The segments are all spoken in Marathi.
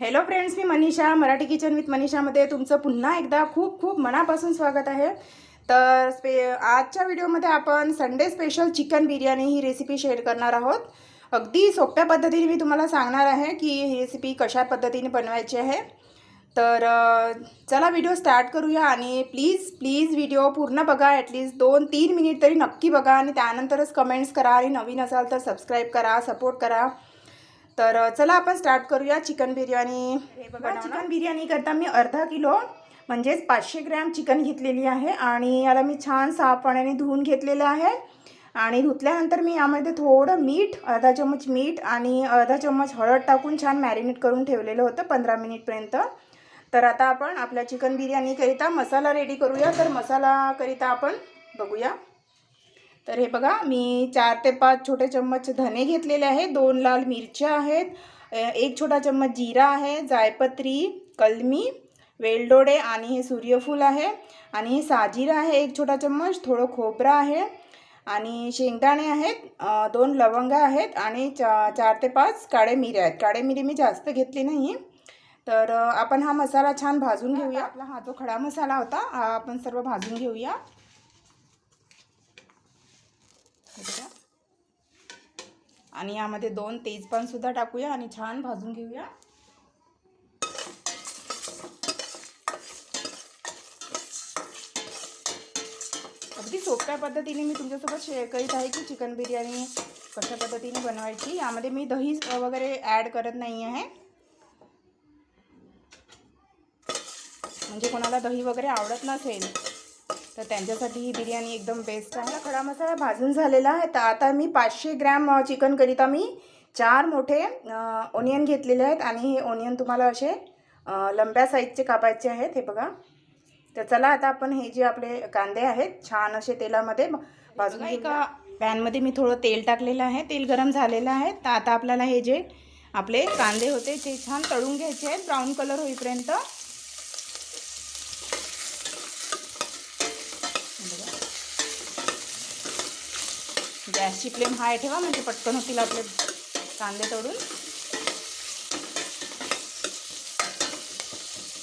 हॅलो फ्रेंड्स मी मनीषा मराठी किचन विथ मनीषामध्ये तुमचं पुन्हा एकदा खूप खूप मनापासून स्वागत आहे. तर स्पे आजच्या व्हिडिओमध्ये आपण संडे स्पेशल चिकन बिर्याणी ही रेसिपी शेअर करणार आहोत. अगदी सोप्या पद्धतीने मी तुम्हाला सांगणार आहे की ही रेसिपी कशा पद्धतीने बनवायची आहे. तर चला व्हिडिओ स्टार्ट करूया आणि प्लीज प्लीज व्हिडिओ पूर्ण बघा ॲटलीस्ट दोन तीन मिनिट तरी नक्की बघा आणि त्यानंतरच कमेंट्स करा आणि नवीन असाल तर सबस्क्राईब करा सपोर्ट करा. तर चला आपण स्टार्ट करूया चिकन बिर्याणी. हे बघा चिकन बिर्याणी करता मी अर्धा किलो म्हणजेच पाचशे ग्रॅम चिकन घेतलेली आहे आणि याला मी छान साफ पाण्याने धुवून घेतलेलं आहे. आणि धुतल्यानंतर मी यामध्ये थोडं मीठ अर्धा चम्मच मीठ आणि अर्धा चम्मच हळद टाकून छान मॅरिनेट करून ठेवलेलं होतं पंधरा मिनिटपर्यंत तर आता आपण आपल्या चिकन बिर्याणीकरिता मसाला रेडी करूया. तर मसालाकरिता आपण बघूया. तर हे बघा मी चार ते पाच छोटे चम्मच धने घेतलेले आहे दोन लाल मिरच्या आहेत. एक छोटा चम्मच जिरा आहे जायपत्री कलमी वेलडोडे आणि हे सूर्यफूल आहे. आणि हे साजीरा आहे एक छोटा चम्मच थोडं खोबरं आहे आणि शेंगदाणे आहेत. दोन लवंग आहेत आणि चा चार ते पाच काळे मिरे आहेत. काळे मिरे मी जास्त घेतली नाही. तर आपण हा मसाला छान भाजून घेऊया. आपला हा जो खडा मसाला होता हा आपण सर्व भाजून घेऊया. हे बघा. आणि यामध्ये दोन तेजपानसुद्धा टाकूया आणि छान भाजून घेऊया. अगदी सोप्या पद्धतीने मी तुमच्यासोबत शेअर करीत आहे की चिकन बिर्याणी कशा पद्धतीने बनवायची. यामध्ये मी दही वगैरे ॲड करत नाही आहे. म्हणजे कोणाला दही वगैरे आवडत नसेल तर त्यांच्यासाठी ही बिर्याणी एकदम बेस्ट आहे. खडा मसाला भाजून झालेला आहे. तर आता मी पाचशे ग्रॅम चिकनकरिता मी चार मोठे ओनियन घेतलेले आहेत. आणि हे ओनियन तुम्हाला असे लंब्या साईजचे कापायचे आहेत. हे बघा. तर चला आता आपण हे जे आपले कांदे आहेत छान असे तेलामध्ये भाजून एका पॅनमध्ये मी थोडं तेल टाकलेलं आहे. तेल गरम झालेलं आहे. तर आता आपल्याला हे जे आपले कांदे होते ते छान तळून घ्यायचे आहेत. ब्राऊन कलर होईपर्यंत. गॅसची फ्लेम हाय ठेवा म्हणजे पटकन होतील आपले कांदे तळून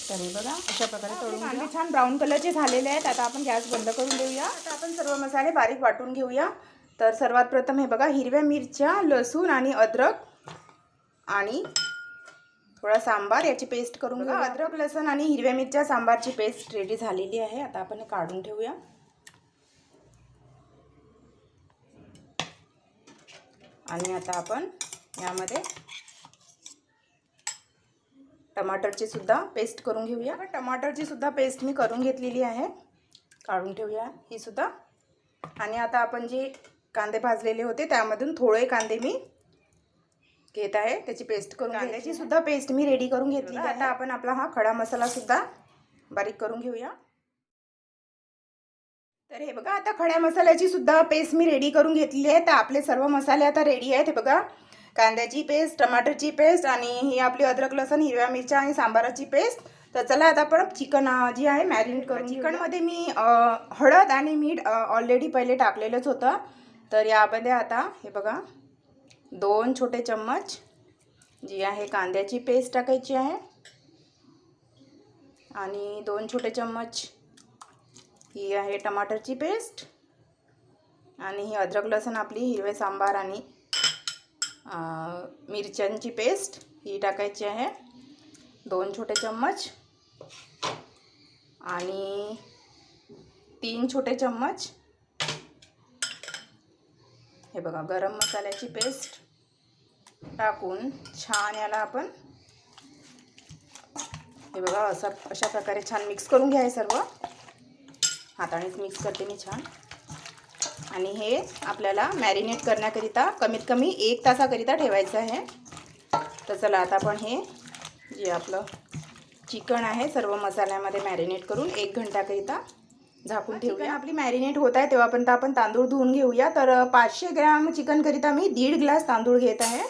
तर हे बघा अशा प्रकारे तळून कांदे छान ब्राऊन कलरचे झालेले आहेत. आता आपण गॅस बंद करून देऊया. आता आपण सर्व मसाले बारीक वाटून घेऊया. तर सर्वात प्रथम हे बघा हिरव्या मिरच्या लसूण आणि अद्रक आणि थोडा सांबार याची पेस्ट करून घेऊया. अद्रक लसूण आणि हिरव्या मिरच्या सांबारची पेस्ट रेडी झालेली आहे. आता आपण हे काढून ठेवूया. आणि आता आपण यामध्ये टमाटरची सुद्धा पेस्ट करून घेऊया. टमाटरची सुद्धा पेस्ट मी करून घेतलेली आहे. काढून ठेवूया ही सुद्धा. आणि आता आपण जे कांदे भाजलेले होते त्यामधून थोडे कांदे मी घेत आहे. त्याची पेस्ट करून कांद्याची सुद्धा पेस्ट मी रेडी करून घेतली आता आपण आपला हा खडा मसाला सुद्धा बारीक करून घेऊया. तर हे बघा आता खड्या मसाल्याची सुद्धा पेस्ट मी रेडी करून घेतलेली आहे. तर आपले सर्व मसाले आता रेडी आहेत. हे बघा कांद्याची पेस्ट टमाटरची पेस्ट आणि ही आपली अद्रक लसण हिरव्या मिरच्या आणि सांबाराची पेस्ट तर चला आता आपण चिकन जी आहे मॅरिनेट करून चिकनमध्ये मी हळद आणि मीठ ऑलरेडी पहिले टाकलेलंच होतं. तर यामध्ये आता हे बघा दोन छोटे चम्मच जी आहे कांद्याची पेस्ट टाकायची आहे. आणि दोन छोटे चम्मच ही आहे टमाटरची पेस्ट. आणि ही अद्रक लसूण आपली हिरवे सांबार आणि मिरच्यांची पेस्ट ही टाकायची आहे. दोन छोटे चम्मच. आणि तीन छोटे चम्मच. हे बघा गरम मसाल्याची पेस्ट टाकून छान याला आपण हे बघा असं अशा प्रकारे छान मिक्स करून घ्या सर्व. हातानेच मिक्स करते मी छान. आणि हे आपल्याला मॅरिनेट करण्याकरिता कमीत कमी एक तासाकरिता ठेवायचं आहे. तर चला आता आपण हे जे आपलं चिकन आहे सर्व मसाल्यामध्ये मॅरिनेट करून एक घंटाकरिता झाकून ठेवूया. आपली मॅरिनेट होत आहे तेव्हापर्यंत आपण तांदूळ धुवून घेऊया. तर पाचशे ग्रॅम चिकनकरिता मी दीड ग्लास तांदूळ घेत आहे.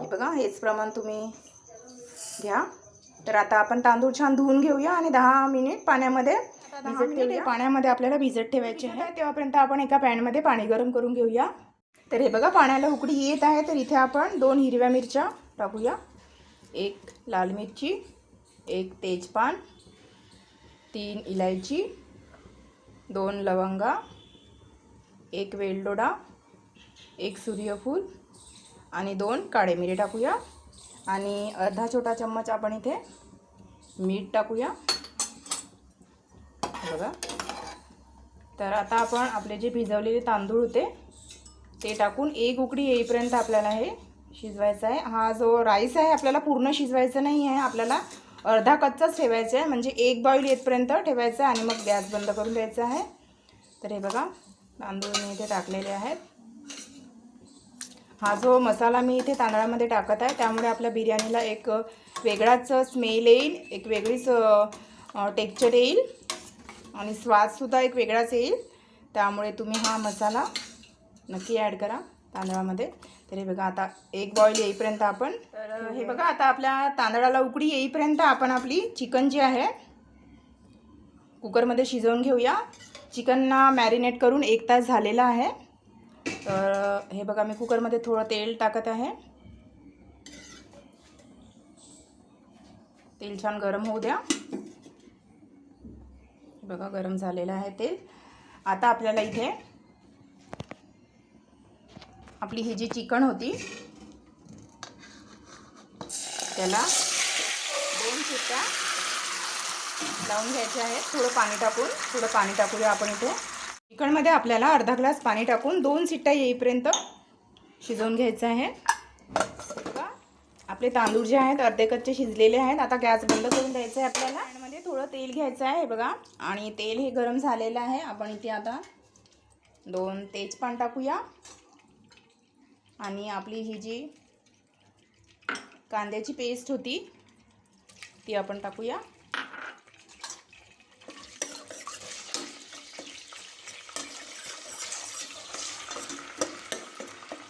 हे बघा हेच प्रमाण तुम्ही घ्या. तर आता आपण तांदूळ छान धुवून घेऊया आणि दहा मिनिट पाण्यामध्ये भिजत पाण्यामध्ये आपल्याला भिजत ठेवायचे आहे. तेव्हापर्यंत आपण एका पॅनमध्ये पाणी गरम करून घेऊया. तर हे बघा पाण्याला उकडी येत आहे. तर इथे आपण दोन हिरव्या मिरच्या टाकूया. एक लाल मिरची एक तेजपान तीन इलायची दोन लवंगा एक वेलदोडा एक सूर्यफूल आणि दोन काळे मिरे टाकूया. आणि अर्धा छोटा चम्मच आपण इथे मीठ टाकूया. बघा. तर आता आपण आपले जे भिजवलेले तांदूळ होते ते टाकून एक उकडी येईपर्यंत आपल्याला हे शिजवायचं आहे. हा जो राईस आहे आपल्याला पूर्ण शिजवायचा नाही आहे. आपल्याला अर्धा कच्चाच ठेवायचा आहे. म्हणजे एक बॉईल येतपर्यंत ठेवायचं आहे आणि मग गॅस बंद करून द्यायचा आहे. तर हे बघा तांदूळ मी इथे टाकलेले आहेत. हा जो मसाला मी इथे तांदळामध्ये टाकत आहे त्यामुळे आपल्या बिर्याणीला एक वेगळाच स्मेल येईल एक वेगळीच टेक्चर येईल. आणि स्वादसुद्धा एक वेगळाच येईल. त्यामुळे तुम्ही हा मसाला नक्की ॲड करा तांदळामध्ये. तर हे बघा आता एक बॉईल येईपर्यंत आपण तर हे बघा आता आपल्या तांदळाला उकडी येईपर्यंत आपण आपली चिकन जी आहे कुकरमध्ये शिजवून घेऊया. चिकनना मॅरिनेट करून एक तास झालेला आहे. तर हे बघा मी कुकरमध्ये थोडं तेल टाकत आहे. तेल छान गरम होऊ द्या. बघा गरम झालेलं आहे तेल. आता आपल्याला इथे आपली ही जी चिकन होती त्याला दोन शिट्ट्या लावून घ्यायच्या आहेत. थोडं पाणी टाकून थोडं पाणी टाकूया आपण इथे. चिकनमध्ये आपल्याला अर्धा ग्लास पाणी टाकून दोन शिट्ट्या येईपर्यंत शिजवून घ्यायचं आहे. आपले तांदूळ जे आहेत अर्धे कच्चे शिजलेले आहेत. आता गॅस बंद करून द्यायचं आहे आपल्याला. थोडं तेल घ्यायचं आहे बघा. आणि तेल हे गरम झालेलं आहे. आपण इथे आता दोन तेजपान टाकूया. आणि आपली ही जी कांद्याची पेस्ट होती ती आपण टाकूया.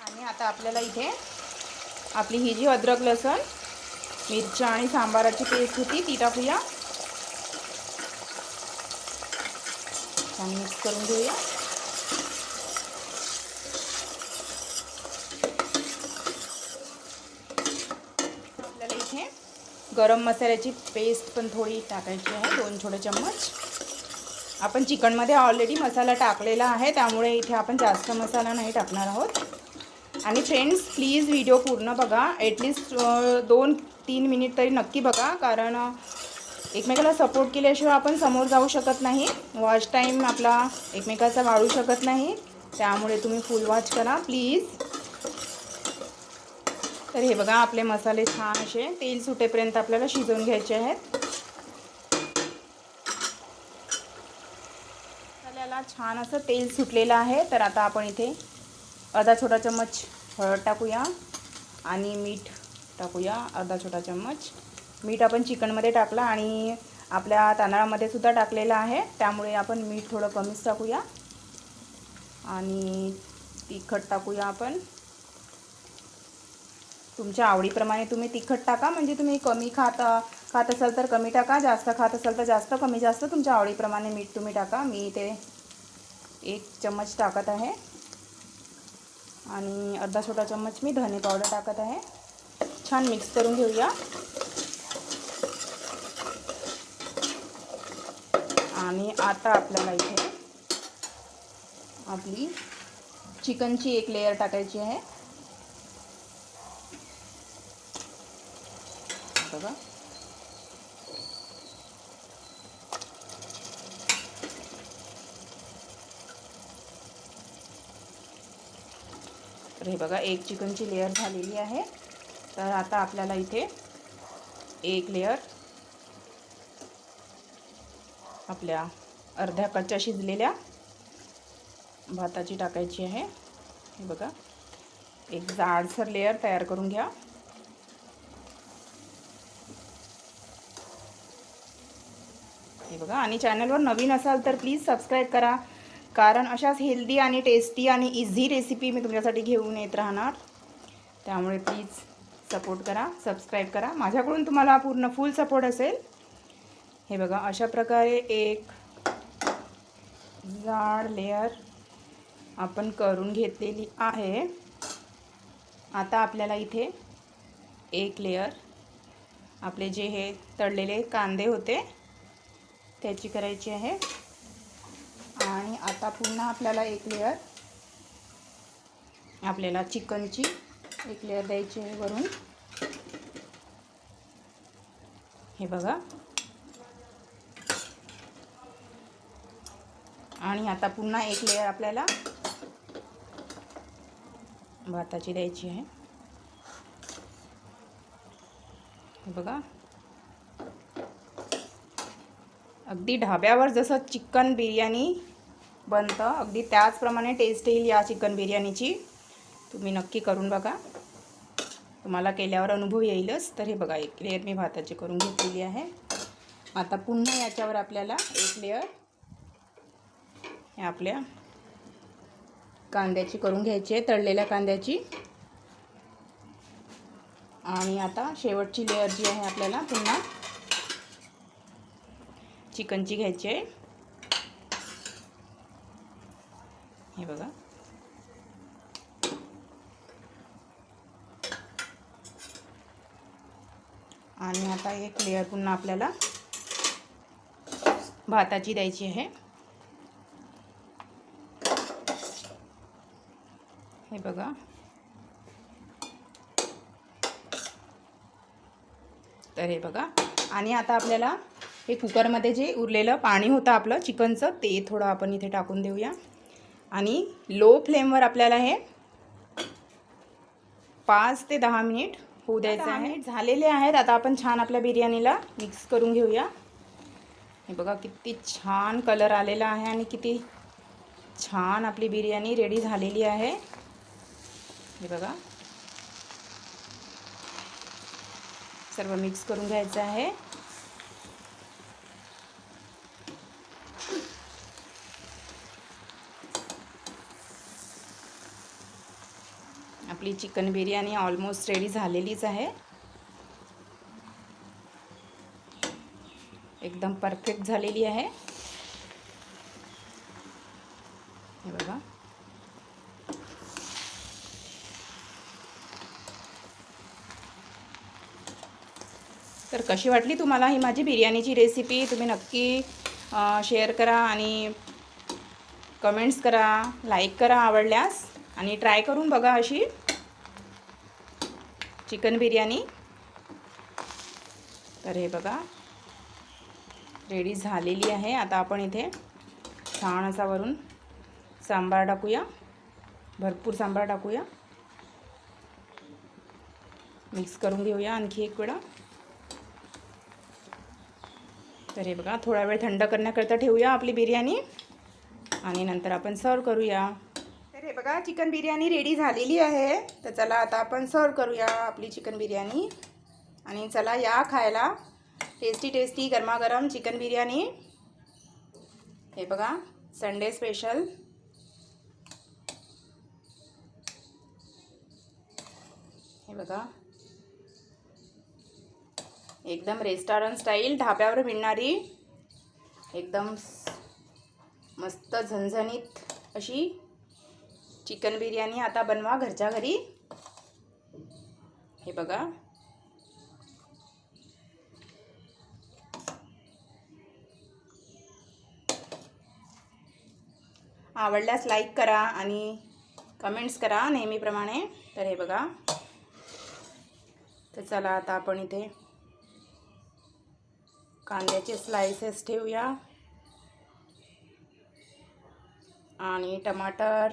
आणि आता आपल्याला इथे आपली ही जी अद्रक लसण मिरच्या आणि सांबाराची पेस्ट होती ती टाकूया. छान मिक्स करून घेऊया. आपल्याला इथे गरम मसाल्याची पेस्ट पण थोडी टाकायची आहे दोन छोटे चम्मच. आपण चिकनमध्ये ऑलरेडी मसाला टाकलेला आहे त्यामुळे इथे आपण जास्त मसाला नाही टाकणार आहोत. आणि फ्रेंड्स प्लीज व्हिडिओ पूर्ण बघा. ॲटलिस्ट दोन तीन मिनिट तरी नक्की बघा कारण एकमेकाला सपोर्ट केल्याशिवाय आपण समोर जाऊ शकत नाही. वॉच टाईम आपला एकमेकाचा वाढू शकत नाही. त्यामुळे तुम्ही फुल वॉच करा प्लीज तर हे बघा आपले मसाले छान असे. तेल सुटेपर्यंत आपल्याला शिजवून घ्यायचे आहेत. मसाल्याला छान असं तेल सुटलेलं आहे. तर आता आपण इथे अर्धा छोटा चम्मच हळद टाकूया आणि मीठ टाकूया अर्धा छोटा चम्मच. मीठ आपण चिकनमध्ये टाकलं आणि आपल्या तांदळामध्ये सुद्धा टाकलेलं आहे. त्यामुळे आपण मीठ थोडं कमीच टाकूया. आणि तिखट टाकूया आपण. तुमच्या आवडीप्रमाणे तुम्ही तिखट टाका. म्हणजे तुम्ही कमी खात खात असाल तर कमी टाका. जास्त खात असाल तर जास्त कमी जास्त. तुमच्या आवडीप्रमाणे मीठ तुम्ही टाका. मी ते एक चम्मच टाकत आहे. आणि अर्धा छोटा चम्मच मी धने पावडर टाकत आहे. छान मिक्स करून घेऊया. आणि आता आपल्याला इथे आपली चिकनची एक लेयर टाकायची आहे. बघा. तर हे बघा एक चिकनची लेअर झालेली आहे. तर आता आपल्याला इथे एक लेयर आपल्या अर्ध्या कच्च्या शिजलेल्या भाताची टाकायची आहे. हे बघा. एक जाडसर लेअर तयार करून घ्या. हे बघा. आणि चॅनलवर नवीन असाल तर प्लीज सबस्क्राईब करा. कारण अशाच हेल्दी आणि टेस्टी आणि इझी रेसिपी मी तुमच्यासाठी घेऊन येत राहणार. त्यामुळे प्लीज सपोर्ट करा सबस्क्राईब करा. माझ्याकडून तुम्हाला पूर्ण फुल सपोर्ट असेल. हे बघा अशा प्रकारे एक जाड लेअर आपण करून घेतलेली आहे. आता आपल्याला इथे एक लेअर आपले जे हे तळलेले कांदे होते त्याची करायची आहे. आणि आता पुन्हा आपल्याला एक लेअर आपल्याला चिकनची एक लेअर द्यायची आहे वरून. हे बघा आणि आता पुन्हा एक लेअर आपल्याला भाताची द्यायची आहे. बघा. अगदी ढाब्यावर जसं चिकन बिर्याणी बनतं अगदी त्याचप्रमाणे टेस्ट येईल या चिकन बिर्याणीची. तुम्ही नक्की करून बघा. तुम्हाला केल्यावर अनुभव येईलच. तर हे बघा एक लेअर मी भाताची करून घेतलेली आहे. आता पुन्हा याच्यावर आपल्याला एक लेअर आपल्या कांद्याची करून घ्यायची आहे तळलेल्या कांद्याची. आणि आता शेवटची लेअर जी आहे आपल्याला पुन्हा चिकनची घ्यायची आहे. हे बघा. आणि आता एक लेअर पुन्हा आपल्याला भाताची द्यायची आहे. बघा. तर हे बघा. आणि आता आपल्याला हे कुकरमध्ये जे उरलेलं पाणी होतं आपलं चिकनचं ते थोडं आपण इथे टाकून देऊया. आणि लो फ्लेमवर आपल्याला हे पाच ते दहा मिनिट होऊ द्यायचं आहे. झालेले आहेत. आता आपण छान आपल्या बिर्याणीला मिक्स करून घेऊया. हे बघा किती छान कलर आलेला आहे आणि किती छान आपली बिर्याणी रेडी झालेली आहे. हे बघा. सर्व मिक्स करून घ्यायचं आहे. आपली चिकन बिर्याणी ऑलमोस्ट रेडी झालेलीच आहे. एकदम परफेक्ट झालेली आहे हे बघा तर कशी वाटली तुम्हाला ही माझी बिर्याणीची रेसिपी तुम्ही नक्की शेअर करा आणि कमेंट्स करा लाईक करा आवडल्यास. आणि ट्राय करून बघा अशी चिकन बिर्याणी. तर हे बघा रेडी झालेली आहे. आता आपण इथे छान असा वरून सांबार टाकूया. भरपूर सांबार टाकूया. मिक्स करून घेऊया आणखी एक वेळा. तर हे बघा थोडा वेळ थंड करण्याकरता ठेवूया आपली बिर्याणी. आणि नंतर आपण सर्व करूया. तर हे बघा चिकन बिर्याणी रेडी झालेली आहे. तर चला आता आपण सर्व करूया आपली चिकन बिर्याणी. आणि चला या खायला. टेस्टी टेस्टी गरमागरम चिकन बिर्याणी. हे बघा संडे स्पेशल हे बघा एकदम रेस्टॉरंट स्टाईल ढाब्यावर मिळणारी एकदम मस्त झणझणीत अशी चिकन बिर्याणी आता बनवा घरच्या घरी. हे बघा. आवडल्यास लाईक करा आणि कमेंट्स करा नेहमीप्रमाणे. तर हे बघा. तर चला आता आपण इथे कांद्याचे स्लायसेस ठेवूया. आणि टमाटर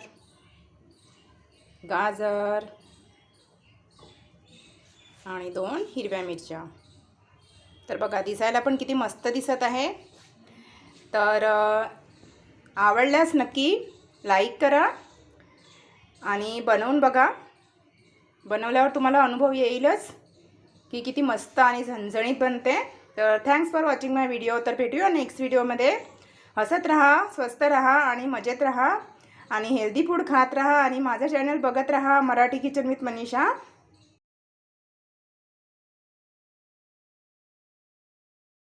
गाजर आणि दोन हिरव्या मिरच्या. तर बघा दिसायला पण किती मस्त दिसत आहे. तर आवडल्यास नक्की लाईक करा आणि बनवून बघा. बनवल्यावर तुम्हाला अनुभव येईलच की किती मस्त आणि झणझणीत बनते. तर thanks for watching my video तर भेटूया नेक्स्ट व्हिडिओमध्ये हसत राहा स्वस्त राहा आणि मजेत राहा आणि हेल्दी फूड खात राहा आणि माझं चॅनल बघत राहा मराठी किचन विथ मनीषा.